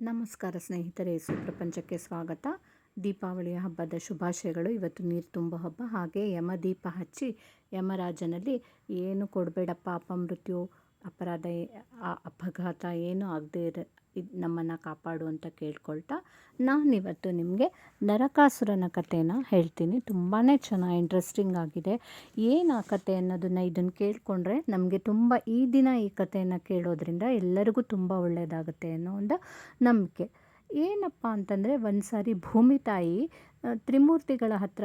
ನಮಸ್ಕಾರ ಸ್ನೇಹಿತರೆ, ಸುಪ್ರಪಂಚಕ್ಕೆ ಸ್ವಾಗತ. ದೀಪಾವಳಿಯ ಹಬ್ಬದ ಶುಭಾಶಯಗಳು. ಇವತ್ತು ನೀರು ತುಂಬ ಹಬ್ಬ. ಹಾಗೆ ಯಮದೀಪ ಹಚ್ಚಿ ಯಮರಾಜನಲ್ಲಿ ಏನು ಕೊಡಬೇಡಪ್ಪ? ಅಪಮೃತ್ಯು, ಅಪರಾಧ ಅಪಘಾತ ಏನೂ ಆಗದೇ ಇರ ಇದು ನಮ್ಮನ್ನು ಕಾಪಾಡು ಅಂತ ಕೇಳ್ಕೊಳ್ತಾ ನಾನಿವತ್ತು ನಿಮಗೆ ನರಕಾಸುರನ ಕಥೆನ ಹೇಳ್ತೀನಿ. ತುಂಬಾ ಚೆನ್ನಾಗಿ ಇಂಟ್ರೆಸ್ಟಿಂಗ್ ಆಗಿದೆ. ಏನು ಆ ಕತೆ ಅನ್ನೋದನ್ನು ಇದನ್ನು ಕೇಳಿಕೊಂಡ್ರೆ ನಮಗೆ ತುಂಬ ಈ ದಿನ ಈ ಕಥೆಯನ್ನು ಕೇಳೋದ್ರಿಂದ ಎಲ್ಲರಿಗೂ ತುಂಬ ಒಳ್ಳೆಯದಾಗುತ್ತೆ ಅನ್ನೋ ಒಂದು ನಂಬಿಕೆ. ಏನಪ್ಪ ಅಂತಂದರೆ ಒಂದು ಸಾರಿ ಭೂಮಿ ತಾಯಿ ತ್ರಿಮೂರ್ತಿಗಳ ಹತ್ರ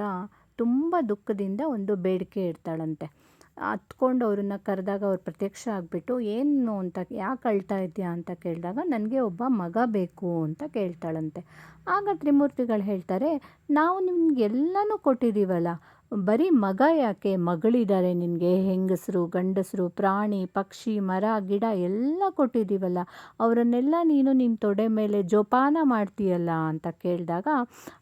ತುಂಬ ದುಃಖದಿಂದ ಒಂದು ಬೇಡಿಕೆ ಇಡ್ತಾಳಂತೆ. ಹತ್ಕೊಂಡು ಅವ್ರನ್ನ ಕರೆದಾಗ ಅವ್ರು ಪ್ರತ್ಯಕ್ಷ ಆಗಿಬಿಟ್ಟು, ಏನು ಅಂತ, ಯಾಕೆ ಅಳ್ತಾ ಇದೆಯಾ ಅಂತ ಕೇಳಿದಾಗ, ನನಗೆ ಒಬ್ಬ ಮಗ ಬೇಕು ಅಂತ ಕೇಳ್ತಾಳಂತೆ. ಆಗ ತ್ರಿಮೂರ್ತಿಗಳು ಹೇಳ್ತಾರೆ, ನಾವು ನಿಮ್ಗೆಲ್ಲನೂ ಕೊಟ್ಟಿದ್ದೀವಲ್ಲ ಬರೀ ಮಗ ಯಾಕೆ? ಮಗಳಿದ್ದಾರೆ ನಿನಗೆ, ಹೆಂಗಸರು, ಗಂಡಸರು, ಪ್ರಾಣಿ, ಪಕ್ಷಿ, ಮರ, ಗಿಡ ಎಲ್ಲ ಕೊಟ್ಟಿದ್ದೀವಲ್ಲ ಅವರನ್ನೆಲ್ಲ ನೀನು ನಿನ್ನ ತೊಡೆ ಮೇಲೆ ಜೋಪಾನ ಮಾಡ್ತೀಯಲ್ಲ ಅಂತ ಕೇಳಿದಾಗ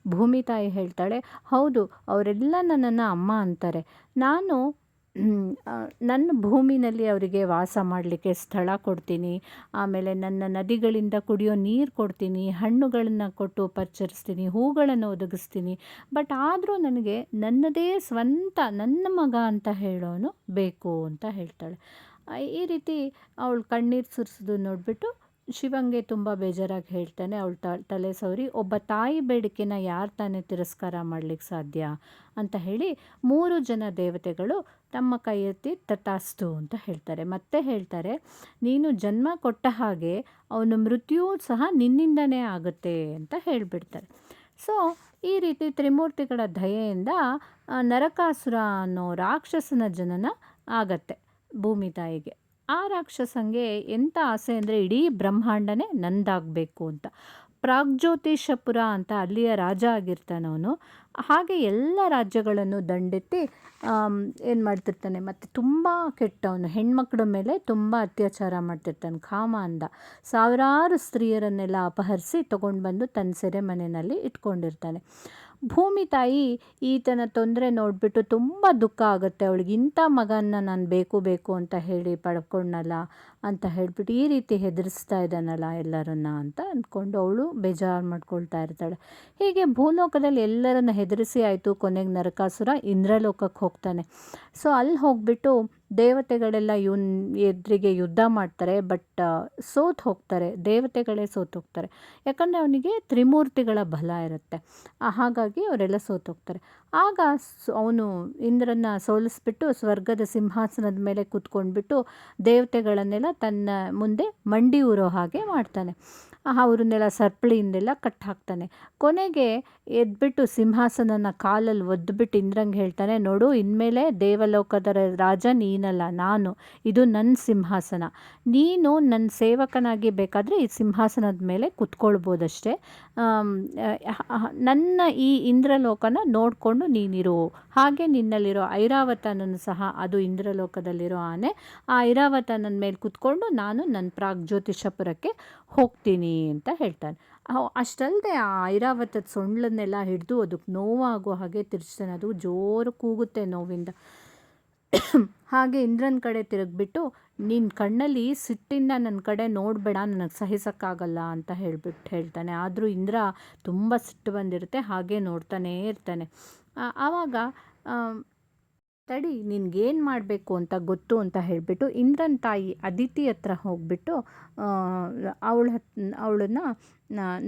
ಭೂಮಿ ತಾಯಿ ಹೇಳ್ತಾಳೆ, ಹೌದು, ಅವರೆಲ್ಲ ನನ್ನನ್ನು ಅಮ್ಮ ಅಂತಾರೆ. ನಾನು ನನ್ನ ಭೂಮಿನಲ್ಲಿ ಅವರಿಗೆ ವಾಸ ಮಾಡಲಿಕ್ಕೆ ಸ್ಥಳ ಕೊಡ್ತೀನಿ. ಆಮೇಲೆ ನನ್ನ ನದಿಗಳಿಂದ ಕುಡಿಯೋ ನೀರು ಕೊಡ್ತೀನಿ. ಹಣ್ಣುಗಳನ್ನು ಕೊಟ್ಟು ಪರಿಚರಿಸ್ತೀನಿ. ಹೂಗಳನ್ನು ಒದಗಿಸ್ತೀನಿ. ಬಟ್ ಆದರೂ ನನಗೆ ನನ್ನದೇ ಸ್ವಂತ, ನನ್ನ ಮಗ ಅಂತ ಹೇಳೋನು ಬೇಕು ಅಂತ ಹೇಳ್ತಾಳೆ. ಈ ರೀತಿ ಅವಳು ಕಣ್ಣೀರು ಸುರಿಸೋದು ನೋಡಿಬಿಟ್ಟು ಶಿವಂಗೆ ತುಂಬ ಬೇಜಾರಾಗಿ ಹೇಳ್ತಾನೆ, ಅವಳು ತ, ತಲೆ ಸೌರಿ ಒಬ್ಬ ತಾಯಿ ಬೇಡಿಕೆನ ಯಾರು ತಾನೇ ತಿರಸ್ಕಾರ ಮಾಡ್ಲಿಕ್ಕೆ ಸಾಧ್ಯ? ಅಂತ ಹೇಳಿ ಮೂರು ಜನ ದೇವತೆಗಳು ತಮ್ಮ ಕೈ ಎತ್ತಿ ಅಂತ ಹೇಳ್ತಾರೆ. ಮತ್ತೆ ಹೇಳ್ತಾರೆ, ನೀನು ಜನ್ಮ ಕೊಟ್ಟ ಹಾಗೆ ಅವನ ಮೃತ್ಯು ಸಹ ನಿನ್ನಿಂದನೇ ಆಗುತ್ತೆ ಅಂತ ಹೇಳಿಬಿಡ್ತಾರೆ. ಸೊ, ಈ ರೀತಿ ತ್ರಿಮೂರ್ತಿಗಳ ದಯೆಯಿಂದ ನರಕಾಸುರ ಅನ್ನೋ ರಾಕ್ಷಸನ ಜನನ ಆಗತ್ತೆ ಭೂಮಿ ತಾಯಿಗೆ. ಆ ರಾಕ್ಷಸಂಗೆ ಎಂಥ ಆಸೆ ಅಂದರೆ ಇಡೀ ಬ್ರಹ್ಮಾಂಡನೇ ನಂದಾಗಬೇಕು ಅಂತ. ಪ್ರಾಗ್ಜ್ಯೋತಿಷಪುರ ಅಂತ ಅಲ್ಲಿಯ ರಾಜ ಆಗಿರ್ತಾನವನು ಹಾಗೆ ಎಲ್ಲ ರಾಜ್ಯಗಳನ್ನು ದಂಡೆತ್ತಿ ಏನು ಮಾಡ್ತಿರ್ತಾನೆ, ಮತ್ತು ತುಂಬ ಕೆಟ್ಟವನು. ಹೆಣ್ಮಕ್ಳ ಮೇಲೆ ತುಂಬ ಅತ್ಯಾಚಾರ ಮಾಡ್ತಿರ್ತಾನೆ ಕಾಮ ಅಂದ ಸಾವಿರಾರು ಸ್ತ್ರೀಯರನ್ನೆಲ್ಲ ಅಪಹರಿಸಿ ತೊಗೊಂಡು ಬಂದು ತನ್ನ ಸೆರೆಮನೆಯಲ್ಲಿ ಇಟ್ಕೊಂಡಿರ್ತಾನೆ. ಭೂಮಿ ತಾಯಿ ಈತನ ತೊಂದರೆ ನೋಡಿಬಿಟ್ಟು ತುಂಬ ದುಃಖ ಆಗುತ್ತೆ. ಅವಳಿಗೆ ಇಂಥ ಮಗನ್ನ ನಾನು ಬೇಕು ಬೇಕು ಅಂತ ಹೇಳಿ ಪಡ್ಕೊಂಡಲ್ಲ ಅಂತ ಹೇಳಿಬಿಟ್ಟು ಈ ರೀತಿ ಹೆದರಿಸ್ತಾ ಇದ್ದಾನಲ್ಲ ಎಲ್ಲರನ್ನ ಅಂತ ಅಂದ್ಕೊಂಡು ಅವಳು ಬೇಜಾರು ಮಾಡ್ಕೊಳ್ತಾ ಇರ್ತಾಳೆ. ಹೀಗೆ ಭೂಲೋಕದಲ್ಲಿ ಎಲ್ಲರನ್ನ ಹೆದರಿಸಿ ಆಯಿತು ಕೊನೆಗೆ ನರಕಾಸುರ ಇಂದ್ರಲೋಕಕ್ಕೆ ಹೋಗ್ತಾನೆ. ಸೊ ಅಲ್ಲಿ ಹೋಗ್ಬಿಟ್ಟು ದೇವತೆಗಳೆಲ್ಲ ಇವನ್ ಎದುರಿಗೆ ಯುದ್ಧ ಮಾಡ್ತಾರೆ ಬಟ್ ಸೋತು ಹೋಗ್ತಾರೆ. ದೇವತೆಗಳೇ ಸೋತು ಹೋಗ್ತಾರೆ. ಯಾಕಂದರೆ ಅವನಿಗೆ ತ್ರಿಮೂರ್ತಿಗಳ ಬಲ ಇರುತ್ತೆ. ಹಾಗಾಗಿ ಅವರೆಲ್ಲ ಸೋತು ಹೋಗ್ತಾರೆ. ಆಗ ಅವನು ಇಂದ್ರನ ಸೋಲಿಸ್ಬಿಟ್ಟು, ಸ್ವರ್ಗದ ಸಿಂಹಾಸನದ ಮೇಲೆ ಕೂತ್ಕೊಂಡ್ಬಿಟ್ಟು ದೇವತೆಗಳನ್ನೆಲ್ಲ ತನ್ನ ಮುಂದೆ ಮಂಡಿ ಊರೋ ಹಾಗೆ ಮಾಡ್ತಾನೆ. ಅವ್ರನ್ನೆಲ್ಲ ಸರ್ಪಳಿಯಿಂದೆಲ್ಲ ಕಟ್ ಹಾಕ್ತಾನೆ. ಕೊನೆಗೆ ಎದ್ಬಿಟ್ಟು ಸಿಂಹಾಸನನ ಕಾಲಲ್ಲಿ ಒದ್ದುಬಿಟ್ಟು ಇಂದ್ರಂಗೆ ಹೇಳ್ತಾನೆ, ನೋಡು, ಇನ್ಮೇಲೆ ದೇವಲೋಕದ ರಾಜ ನೀನಲ್ಲ, ನಾನು. ಇದು ನನ್ನ ಸಿಂಹಾಸನ. ನೀನು ನನ್ನ ಸೇವಕನಾಗಿ ಬೇಕಾದರೆ ಈ ಸಿಂಹಾಸನದ ಮೇಲೆ ಕುತ್ಕೊಳ್ಬೋದಷ್ಟೇ. ನನ್ನ ಈ ಇಂದ್ರಲೋಕನ ನೋಡಿಕೊಂಡು ನೀನಿರು. ಹಾಗೆ ನಿನ್ನಲ್ಲಿರೋ ಐರಾವತನನ್ನು ಸಹ ಅದು ಇಂದ್ರಲೋಕದಲ್ಲಿರೋ ಆನೆ, ಆ ಐರಾವತನ ಮೇಲೆ ಕುತ್ಕೊಂಡು ನಾನು ನನ್ನ ಪ್ರಾಗ್ ಜ್ಯೋತಿಷಪುರಕ್ಕೆ ಹೋಗ್ತೀನಿ. ಅಂತ ಹೇಳ್ತಾನೆ. ಅಷ್ಟಲ್ಲದೆ ಆ ಐರಾವತದ ಸೊಂಡ್ಲನ್ನೆಲ್ಲ ಹಿಡಿದು ಅದಕ್ಕೆ ನೋವಾಗೋ ಹಾಗೆ ತಿರ್ಸ್ತಾನೆ ಅದು ಜೋರು ಕೂಗುತ್ತೆ ನೋವಿಂದ. ಹಾಗೆ ಇಂದ್ರನ ಕಡೆ ತಿರುಗಿಬಿಟ್ಟು ನಿನ್ನ ಕಣ್ಣಲ್ಲಿ ಸಿಟ್ಟಿಂದ ನನ್ನ ಕಡೆ ನೋಡಬೇಡ, ನನಗೆ ಸಹಿಸೋಕ್ಕಾಗಲ್ಲ ಅಂತ ಹೇಳ್ಬಿಟ್ಟು ಹೇಳ್ತಾನೆ. ಆದರೂ ಇಂದ್ರ ತುಂಬ ಸಿಟ್ಟು ಬಂದಿರುತ್ತೆ, ಹಾಗೆ ನೋಡ್ತಾನೇ ಇರ್ತಾನೆ. ಆವಾಗ ತಡಿ, ನಿನಗೇನು ಮಾಡಬೇಕು ಅಂತ ಗೊತ್ತು ಅಂತ ಹೇಳಿಬಿಟ್ಟು ಇಂದ್ರನ ತಾಯಿ ಅದಿತಿ ಹತ್ರ ಹೋಗ್ಬಿಟ್ಟು ಅವಳ ಅವಳನ್ನ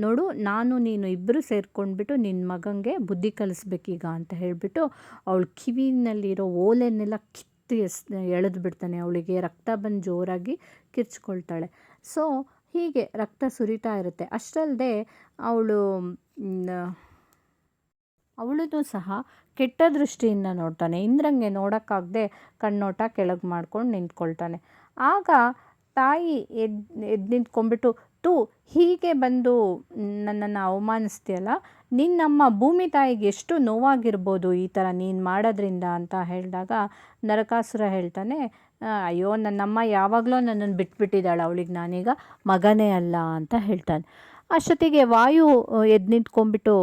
ನೋಡು, ನಾನು ನೀನು ಇಬ್ಬರು ಸೇರ್ಕೊಂಡ್ಬಿಟ್ಟು ನಿನ್ನ ಮಗಂಗೆ ಬುದ್ಧಿ ಕಲಿಸ್ಬೇಕೀಗ ಅಂತ ಹೇಳಿಬಿಟ್ಟು ಅವಳ ಕಿವಿನಲ್ಲಿರೋ ಓಲೆನೆಲ್ಲ ಕಿತ್ತು ಎಸ್ ಎಳೆದು ಬಿಡ್ತಾನೆ ಅವಳಿಗೆ ರಕ್ತ ಬಂದು ಜೋರಾಗಿ ಕಿರ್ಚ್ಕೊಳ್ತಾಳೆ. ಸೊ, ಹೀಗೆ ರಕ್ತ ಸುರಿತಾ ಇರುತ್ತೆ. ಅಷ್ಟಲ್ಲದೆ ಅವಳು ಅವಳನ್ನು ಸಹ ಕೆಟ್ಟ ದೃಷ್ಟಿಯಿಂದ ನೋಡ್ತಾನೆ. ಇಂದ್ರಂಗೆ ನೋಡೋಕ್ಕಾಗದೆ ಕಣ್ಣೋಟ ಕೆಳಗೆ ಮಾಡ್ಕೊಂಡು ನಿಂತ್ಕೊಳ್ತಾನೆ. ಆಗ ತಾಯಿ ಎದ್ ಎದ್ದು ನಿಂತ್ಕೊಂಡ್ಬಿಟ್ಟು ತೂ ಹೀಗೆ ಬಂದು ನನ್ನನ್ನು ಅವಮಾನಿಸ್ತೀಯಲ್ಲ? ನಿನ್ನಮ್ಮ ಭೂಮಿ ತಾಯಿಗೆ ಎಷ್ಟು ನೋವಾಗಿರ್ಬೋದು ಈ ಥರ ನೀನು ಮಾಡೋದ್ರಿಂದ? ಅಂತ ಹೇಳಿದಾಗ ನರಕಾಸುರ ಹೇಳ್ತಾನೆ "ಆ, ಅಯ್ಯೋ ನನ್ನಮ್ಮ ಯಾವಾಗಲೂ ನನ್ನನ್ನು ಬಿಟ್ಬಿಟ್ಟಿದ್ದಾಳೆ ಅವಳಿಗೆ ನಾನೀಗ ಮಗನೇ ಅಲ್ಲ ಅಂತ ಹೇಳ್ತಾನೆ. ಅಷ್ಟೊತ್ತಿಗೆ ವಾಯು ಎದ್ದು ನಿಂತ್ಕೊಂಡ್ಬಿಟ್ಟು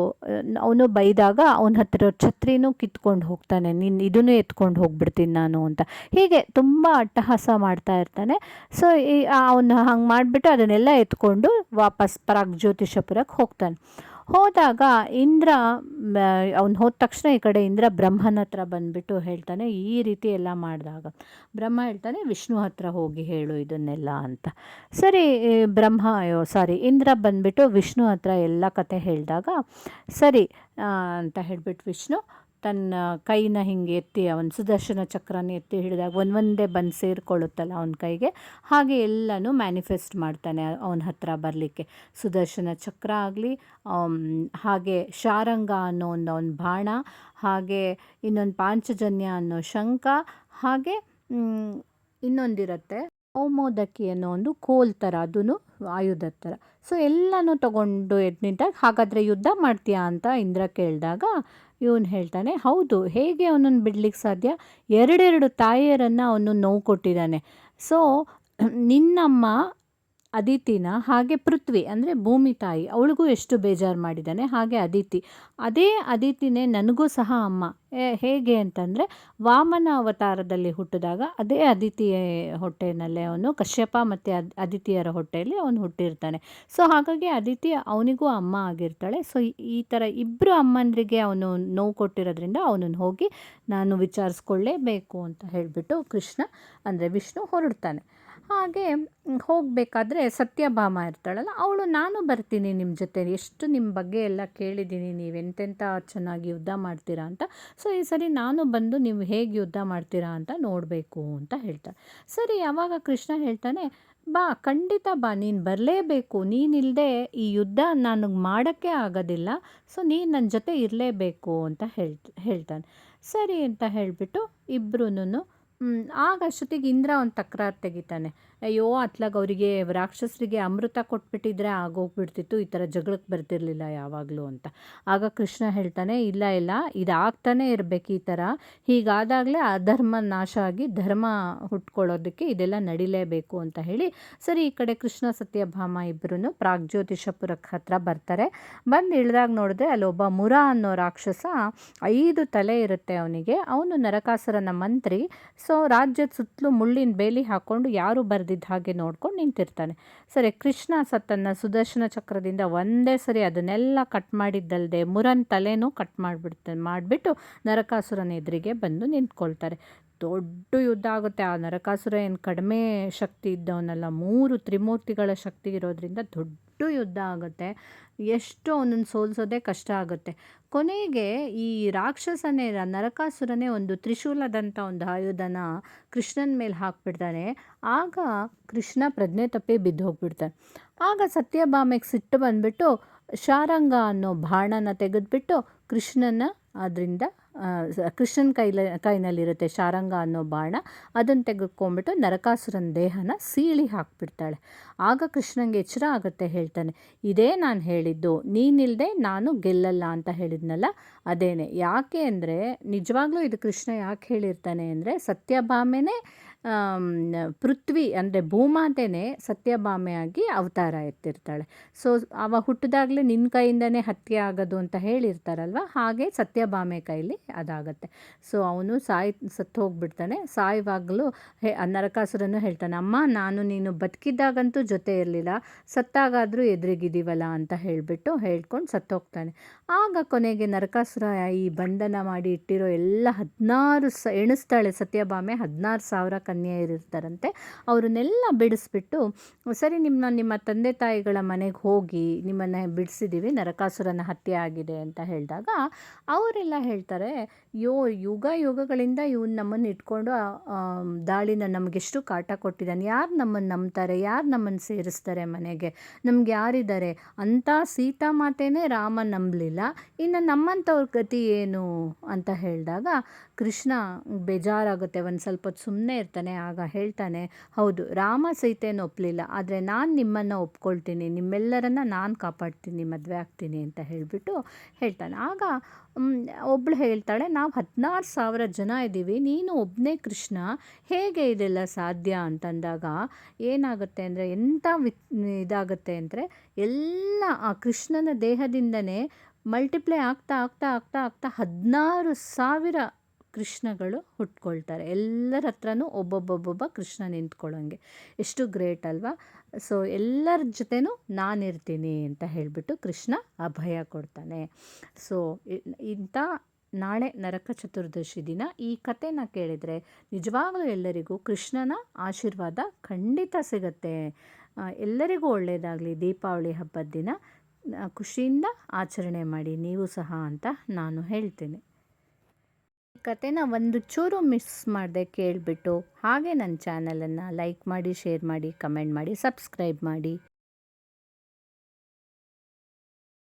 ಅವನು ಬೈದಾಗ ಅವನ ಹತ್ರ ಛತ್ರಿನೂ ಕಿತ್ಕೊಂಡು ಹೋಗ್ತಾನೆ. ನೀನು ಇದನ್ನು ಎತ್ಕೊಂಡು ಹೋಗ್ಬಿಡ್ತೀನಿ ನಾನು ಅಂತ. ಹೀಗೆ ತುಂಬ ಅಟ್ಟಹಾಸ ಮಾಡ್ತಾ ಇರ್ತಾನೆ. ಸೊ ಅವನು ಹಂಗೆ ಮಾಡಿಬಿಟ್ಟು ಅದನ್ನೆಲ್ಲ ಎತ್ಕೊಂಡು ವಾಪಸ್ ಪರಾಗ್ ಜ್ಯೋತಿಷಪುರಕ್ಕೆ ಹೋಗ್ತಾನೆ. ಹೋದಾಗ ಇಂದ್ರ ಅವ್ನು ಹೋದ ತಕ್ಷಣ ಈ ಕಡೆ ಇಂದ್ರ ಬ್ರಹ್ಮನ ಹತ್ರ ಬಂದುಬಿಟ್ಟು ಹೇಳ್ತಾನೆ, ಈ ರೀತಿ ಎಲ್ಲ ಮಾಡಿದಾಗ. ಬ್ರಹ್ಮ ಹೇಳ್ತಾನೆ, ವಿಷ್ಣು ಹತ್ರ ಹೋಗಿ ಹೇಳು ಇದನ್ನೆಲ್ಲ ಅಂತ. ಸರಿ ಬ್ರಹ್ಮ, ಅಯ್ಯೋ ಸಾರಿ ಇಂದ್ರ ಬಂದುಬಿಟ್ಟು ವಿಷ್ಣು ಹತ್ರ ಎಲ್ಲ ಕತೆ ಹೇಳಿದಾಗ, ಸರಿ ಅಂತ ಹೇಳ್ಬಿಟ್ಟು ವಿಷ್ಣು ತನ್ನ ಕೈನ ಹಿಂಗೆ ಎತ್ತಿ ಅವನ ಸುದರ್ಶನ ಚಕ್ರನ ಎತ್ತಿ ಹಿಡಿದಾಗ ಒಂದು ಒಂದೇ ಬಂದು ಸೇರಿಕೊಳ್ಳುತ್ತಲ್ಲ ಅವನ ಕೈಗೆ. ಹಾಗೆ ಎಲ್ಲನೂ ಮ್ಯಾನಿಫೆಸ್ಟ್ ಮಾಡ್ತಾನೆ ಅವನ ಹತ್ರ ಬರಲಿಕ್ಕೆ. ಸುದರ್ಶನ ಚಕ್ರ ಆಗಲಿ ಹಾಗೆ ಶಾರಂಗ ಅನ್ನೋ ಒಂದು ಅವನ ಬಾಣ, ಹಾಗೆ ಇನ್ನೊಂದು ಪಾಂಚಜನ್ಯ ಅನ್ನೋ ಶಂಖ, ಹಾಗೆ ಇನ್ನೊಂದು ಇನ್ನೊಂದಿರುತ್ತೆ ಕೌಮೋದಕಿ ಅನ್ನೋ ಒಂದು ಕೋಲ್ ಥರ ಅದೂ ಆಯುಧದ ಥರ ಸೊ ಎಲ್ಲನೂ ತಗೊಂಡು ಎದ್ದು ನಿಂತಾಗ ಹಾಗಾದರೆ ಯುದ್ಧ ಮಾಡ್ತೀಯಾ ಅಂತ ಇಂದ್ರ ಕೇಳಿದಾಗ ಇವನು ಹೇಳ್ತಾನೆ ಹೌದು ಹೇಗೆ ಅವನನ್ನು ಬಿಡ್ಲಿಕ್ಕೆ ಸಾಧ್ಯ? ಎರಡೆರಡು ತಾಯಿಯರನ್ನು ಅವನು ನೋವು ಕೊಟ್ಟಿದ್ದಾನೆ. ಸೊ ನಿನ್ನಮ್ಮ ಅದಿತಿನ, ಹಾಗೆ ಪೃಥ್ವಿ, ಅಂದರೆ ಭೂಮಿ ತಾಯಿ. ಅವಳಿಗೂ ಎಷ್ಟು ಬೇಜಾರು ಮಾಡಿದ್ದಾನೆ? ಹಾಗೆ ಅದಿತಿ. ಅದೇ ಅದಿತಿನೇ ನನಗೂ ಸಹ ಅಮ್ಮ. ಹೇಗೆ ಅಂತಂದರೆ, ವಾಮನ ಅವತಾರದಲ್ಲಿ ಹುಟ್ಟಿದಾಗ ಅದೇ ಅದಿತಿ ಹೊಟ್ಟೆಯಲ್ಲೇ ಅವನು, ಕಶ್ಯಪ ಮತ್ತು ಅದ್, ಅದಿತಿಯರ ಹೊಟ್ಟೆಯಲ್ಲಿ ಅವನು ಹುಟ್ಟಿರ್ತಾನೆ. ಸೊ, ಹಾಗಾಗಿ ಅದಿತಿ ಅವನಿಗೂ ಅಮ್ಮ ಆಗಿರ್ತಾಳೆ. ಸೊ, ಈ ಥರ ಇಬ್ಬರು ಅಮ್ಮಂದ್ರಿಗೆ ಅವನು ನೋವು ಕೊಟ್ಟಿರೋದ್ರಿಂದ ಅವನನ್ನು ಹೋಗಿ ನಾನು ವಿಚಾರಿಸ್ಕೊಳ್ಳೇಬೇಕು ಅಂತ ಹೇಳಿಬಿಟ್ಟು ಕೃಷ್ಣ, ಅಂದರೆ ವಿಷ್ಣು ಹೊರಡ್ತಾನೆ. ಹಾಗೆ ಹೋಗಬೇಕಾದ್ರೆ ಸತ್ಯಭಾಮ ಇರ್ತಾಳಲ್ಲ, ಅವಳು ನಾನು ಬರ್ತೀನಿ ನಿಮ್ಮ ಜೊತೆ, ಎಷ್ಟು ನಿಮ್ಮ ಬಗ್ಗೆ ಎಲ್ಲ ಕೇಳಿದ್ದೀನಿ, ನೀವು ಎಂತೆಂಥ ಚೆನ್ನಾಗಿ ಯುದ್ಧ ಮಾಡ್ತೀರಾ ಅಂತ. ಸೊ ಈ ಸರಿ ನಾನು ಬಂದು ನೀವು ಹೇಗೆ ಯುದ್ಧ ಮಾಡ್ತೀರಾ ಅಂತ ನೋಡಬೇಕು ಅಂತ ಹೇಳ್ತಾಳೆ. ಸರಿ ಯಾವಾಗ ಕೃಷ್ಣ ಹೇಳ್ತಾನೆ, ಬಾ, ಖಂಡಿತ ಬಾ, ನೀನು ಬರಲೇಬೇಕು ನೀನಿಲ್ಲದೆ ಈ ಯುದ್ಧ ನನಗೆ ಮಾಡೋಕ್ಕೆ ಆಗೋದಿಲ್ಲ ಸೊ ನೀನು ನನ್ನ ಜೊತೆ ಇರಲೇಬೇಕು ಅಂತ ಹೇಳ್ತ, ಹೇಳ್ತಾನೆ. ಸರಿ ಅಂತ ಹೇಳಿಬಿಟ್ಟು ಇಬ್ಬರೂ ಆಗ ಅಷ್ಟೊತ್ತಿಗೆ ಇಂದ್ರ ಒಂದು ತಕರಾರು ತೆಗಿತಾನೆ. ಅಯ್ಯೋ, ಅತ್ಲಾಗ ಅವರಿಗೆ ರಾಕ್ಷಸರಿಗೆ ಅಮೃತ ಕೊಟ್ಬಿಟ್ಟಿದ್ರೆ ಆಗೋಗ್ಬಿಡ್ತಿತ್ತು, ಈ ಥರ ಜಗಳಕ್ಕೆ ಬರ್ತಿರ್ಲಿಲ್ಲ ಯಾವಾಗಲೂ ಅಂತ. ಆಗ ಕೃಷ್ಣ ಹೇಳ್ತಾನೆ, ಇಲ್ಲ ಇಲ್ಲ, ಇದಾಗ್ತಾನೆ ಇರಬೇಕು ಈ ಥರ ಹೀಗಾದಾಗಲೇ ಅಧರ್ಮ ನಾಶ ಆಗಿ ಧರ್ಮ ಹುಟ್ಕೊಳ್ಳೋದಕ್ಕೆ ಇದೆಲ್ಲ ನಡಿಲೇಬೇಕು ಅಂತ ಹೇಳಿ, ಸರಿ, ಈ ಕಡೆ ಕೃಷ್ಣ ಸತ್ಯಭಾಮ ಇಬ್ಬರೂ ಪ್ರಾಗ್ಜ್ಯೋತಿಷಪುರಕ್ಕೆ ಹತ್ರ ಬರ್ತಾರೆ. ಬಂದು ಇಳಿದಾಗ ನೋಡಿದ್ರೆ ಅಲ್ಲೊಬ್ಬ ಮುರ ಅನ್ನೋ ರಾಕ್ಷಸ ಐದು ತಲೆ ಇರುತ್ತೆ ಅವನಿಗೆ. ಅವನು ನರಕಾಸುರನ ಮಂತ್ರಿ. ಸೊ ರಾಜ್ಯದ ಸುತ್ತಲೂ ಮುಳ್ಳಿನ ಬೇಲಿ ಹಾಕ್ಕೊಂಡು ಯಾರು ಬರ್ದಿದ್ದ ಹಾಗೆ ನೋಡ್ಕೊಂಡು ನಿಂತಿರ್ತಾನೆ. ಸರಿ, ಕೃಷ್ಣ ಸತ್ತನ್ನ ಸುದರ್ಶನ ಚಕ್ರದಿಂದ ಒಂದೇ ಸರಿ ಅದನ್ನೆಲ್ಲ ಕಟ್ ಮಾಡಿದ್ದಲ್ಲದೆ ಮುರನ್ ತಲೆನೂ ಕಟ್ ಮಾಡಿಬಿಡ್ತಾನೆ ಮಾಡಿಬಿಟ್ಟು ನರಕಾಸುರನ ಎದುರಿಗೆ ಬಂದು ನಿಂತ್ಕೊಳ್ತಾರೆ. ದೊಡ್ಡ ಯುದ್ಧ ಆಗುತ್ತೆ. ಆ ನರಕಾಸುರ ಏನು ಕಡಿಮೆ ಶಕ್ತಿ ಇದ್ದವನಲ್ಲ, ಮೂರು ತ್ರಿಮೂರ್ತಿಗಳ ಶಕ್ತಿ ಇರೋದ್ರಿಂದ ದೊಡ್ಡ ಯುದ್ಧ ಆಗುತ್ತೆ. ಎಷ್ಟು ಅವನನ್ನು ಸೋಲಿಸೋದೇ ಕಷ್ಟ ಆಗುತ್ತೆ. ಕೊನೆಗೆ ಈ ರಾಕ್ಷಸನೇ, ನರಕಾಸುರನೇ ಒಂದು ತ್ರಿಶೂಲದಂಥ ಒಂದು ಆಯುಧನ ಕೃಷ್ಣನ ಮೇಲೆ ಹಾಕ್ಬಿಡ್ತಾನೆ ಆಗ ಕೃಷ್ಣ ಪ್ರಜ್ಞೆ ತಪ್ಪಿ ಬಿದ್ದು ಹೋಗ್ಬಿಡ್ತಾನೆ. ಆಗ ಸತ್ಯಭಾಮೆಗೆ ಸಿಟ್ಟು ಬಂದ್ಬಿಟ್ಟು ಶಾರಂಗ ಅನ್ನೋ ಬಾಣನ ತೆಗೆದುಬಿಟ್ಟು ಕೃಷ್ಣನ ಅದರಿಂದ ಕೃಷ್ಣನ ಕೈಲ, ಕೈನಲ್ಲಿರುತ್ತೆ ಶಾರಂಗ ಅನ್ನೋ ಬಾಣ. ಅದನ್ನು ತೆಗೆದುಕೊಂಡ್ಬಿಟ್ಟು ನರಕಾಸುರನ ದೇಹನ ಸೀಳಿ ಹಾಕ್ಬಿಡ್ತಾಳೆ. ಆಗ ಕೃಷ್ಣನಿಗೆ ಎಚ್ಚರ ಆಗುತ್ತೆ ಹೇಳ್ತಾನೆ, ಇದೇ ನಾನು ಹೇಳಿದ್ದು ನೀನಿಲ್ಲದೆ ನಾನು ಗೆಲ್ಲಲ್ಲ ಅಂತ ಹೇಳಿದ್ನಲ್ಲ? ಅದೇನೆ, ಯಾಕೆ ಅಂದರೆ ನಿಜವಾಗ್ಲೂ ಇದು ಕೃಷ್ಣ ಯಾಕೆ ಹೇಳಿರ್ತಾನೆ ಅಂದರೆ ಸತ್ಯಭಾಮೆನೇ ಪೃಥ್ವಿ ಅಂದರೆ ಭೂಮಾತೆನೇ ಸತ್ಯಭಾಮೆಯಾಗಿ ಅವತಾರ ಎತ್ತಿರ್ತಾಳೆ. ಸೊ ಅವ ಹುಟ್ಟಿದಾಗಲೇ ನಿನ್ನ ಕೈಯಿಂದನೇ ಹತ್ಯೆ ಆಗೋದು ಅಂತ ಹೇಳಿರ್ತಾರಲ್ವ? ಹಾಗೆ ಸತ್ಯಭಾಮೆ ಕೈಲಿ ಅದಾಗತ್ತೆ. ಸೊ ಅವನು ಸಾಯ್, ಸತ್ತು ಹೋಗ್ಬಿಡ್ತಾನೆ. ಸಾಯುವಾಗಲೂ ಹೇ, ನರಕಾಸುರನು ಹೇಳ್ತಾನೆ, ಅಮ್ಮ, ನಾನು ನೀನು ಬದುಕಿದ್ದಾಗಂತೂ ಜೊತೆ ಇರಲಿಲ್ಲ. ಸತ್ತಾಗಾದರೂ ಎದುರಿಗಿದ್ದೀವಲ್ಲ ಅಂತ ಹೇಳಿಬಿಟ್ಟು ಹೇಳ್ಕೊಂಡು ಸತ್ತೋಗ್ತಾನೆ. ಆಗ ಕೊನೆಗೆ ನರಕಾಸುರ ಈ ಬಂಧನ ಮಾಡಿ ಇಟ್ಟಿರೋ ಎಲ್ಲ ಹದಿನಾರು ಸ, ಎಣಿಸ್ತಾಳೆ ಸತ್ಯಭಾಮೆ ಹದಿನಾರು ಸಾವಿರ ಕನ್ಯೆಯರಿರ್ತಾರಂತೆ ಅವರನ್ನೆಲ್ಲ ಬಿಡಿಸ್ಬಿಟ್ಟು, ಸರಿ ನಿಮ್ಮ ನಿಮ್ಮ ತಂದೆ ತಾಯಿಗಳ ಮನೆಗೆ ಹೋಗಿ ನಿಮ್ಮನ್ನು ಬಿಡಿಸಿದ್ದೀವಿ ನರಕಾಸುರನ ಹತ್ಯೆ ಆಗಿದೆ ಅಂತ ಹೇಳಿದಾಗ, ಅವರೆಲ್ಲ ಹೇಳ್ತಾರೆ ಯೋ, ಯುಗ ಯುಗಗಳಿಂದ ಇವನು ನಮ್ಮನ್ನು ಇಟ್ಕೊಂಡು ದಾಳಿನ ನಮಗೆಷ್ಟು ಕಾಟ ಕೊಟ್ಟಿದ್ದಾನೆ ಯಾರು ನಮ್ಮನ್ನು ನಂಬ್ತಾರೆ, ಯಾರು ನಮ್ಮನ್ನು ಸೇರಿಸ್ತಾರೆ ಮನೆಗೆ? ನಮ್ಗೆ ಯಾರಿದ್ದಾರೆ? ಅಂಥ ಸೀತಾ ಮಾತೇನೇ ರಾಮ ನಂಬಲಿಲ್ಲ. ಇನ್ನು ನಮ್ಮಂಥವ್ರ ಗತಿ ಏನು ಅಂತ ಹೇಳಿದಾಗ, ಕೃಷ್ಣ ಬೇಜಾರಾಗುತ್ತೆ, ಒಂದು ಸ್ವಲ್ಪ ಸುಮ್ಮನೆ ಇರ್ತಾನೆ, ಆಗ ಹೇಳ್ತಾನೆ, ಹೌದು, ರಾಮ ಸೀತೆಯನ್ನು ಒಪ್ಪಲಿಲ್ಲ ಆದರೆ ನಾನು ನಿಮ್ಮನ್ನು ಒಪ್ಕೊಳ್ತೀನಿ, ನಿಮ್ಮೆಲ್ಲರನ್ನ ನಾನು ಕಾಪಾಡ್ತೀನಿ, ಮದುವೆ ಆಗ್ತೀನಿ ಅಂತ ಹೇಳಿಬಿಟ್ಟು ಹೇಳ್ತಾನೆ. ಆಗ ಒಬ್ಬಳು ಹೇಳ್ತಾಳೆ ನಾವು ಹದಿನಾರು ಸಾವಿರ ಜನ ಇದ್ದೀವಿ. ನೀನು ಒಬ್ಬನೇ ಕೃಷ್ಣ. ಹೇಗೆ ಇದೆಲ್ಲ ಸಾಧ್ಯ ಅಂತಂದಾಗ ಏನಾಗುತ್ತೆ ಅಂದರೆ ಎಂಥ ವಿ, ಇದಾಗುತ್ತೆ ಅಂದರೆ ಎಲ್ಲ ಆ ಕೃಷ್ಣನ ದೇಹದಿಂದನೇ ಮಲ್ಟಿಪ್ಲೈ ಆಗ್ತಾ ಆಗ್ತಾ ಆಗ್ತಾ ಆಗ್ತಾ ಹದಿನಾರು ಸಾವಿರ ಕೃಷ್ಣಗಳು ಹುಟ್ಕೊಳ್ತಾರೆ. ಎಲ್ಲರ ಹತ್ರನೂ ಒಬ್ಬೊಬ್ಬೊಬ್ಬೊಬ್ಬ ಕೃಷ್ಣ ನಿಂತ್ಕೊಳ್ಳೋಂಗೆ ಎಷ್ಟು ಗ್ರೇಟ್ ಅಲ್ವಾ? ಸೊ ಎಲ್ಲರ ಜೊತೆನೂ ನಾನಿರ್ತೀನಿ ಅಂತ ಹೇಳಿಬಿಟ್ಟು ಕೃಷ್ಣ ಅಭಯ ಕೊಡ್ತಾನೆ. ಸೊ ಇಂಥ ನಾಳೆ ನರಕ ಚತುರ್ದಶಿ ದಿನ. ಈ ಕಥೆನ ಕೇಳಿದರೆ ನಿಜವಾಗಲೂ ಎಲ್ಲರಿಗೂ ಕೃಷ್ಣನ ಆಶೀರ್ವಾದ ಖಂಡಿತ ಸಿಗುತ್ತೆ. ಎಲ್ಲರಿಗೂ ಒಳ್ಳೆಯದಾಗಲಿ ದೀಪಾವಳಿ ಹಬ್ಬದ ದಿನ ಖುಷಿಯಿಂದ ಆಚರಣೆ ಮಾಡಿ. ನೀವು ಸಹ ಅಂತ ನಾನು ಹೇಳ್ತೇನೆ. ಕತೆನ ಒಂದು ಚೂರು ಮಿಸ್ ಮಾಡದೆ ಕೇಳಿಬಿಟ್ಟು ಹಾಗೆ ನನ್ನ ಚಾನಲನ್ನು ಲೈಕ್ ಮಾಡಿ, ಶೇರ್ ಮಾಡಿ, ಕಮೆಂಟ್ ಮಾಡಿ, ಸಬ್ಸ್ಕ್ರೈಬ್ ಮಾಡಿ.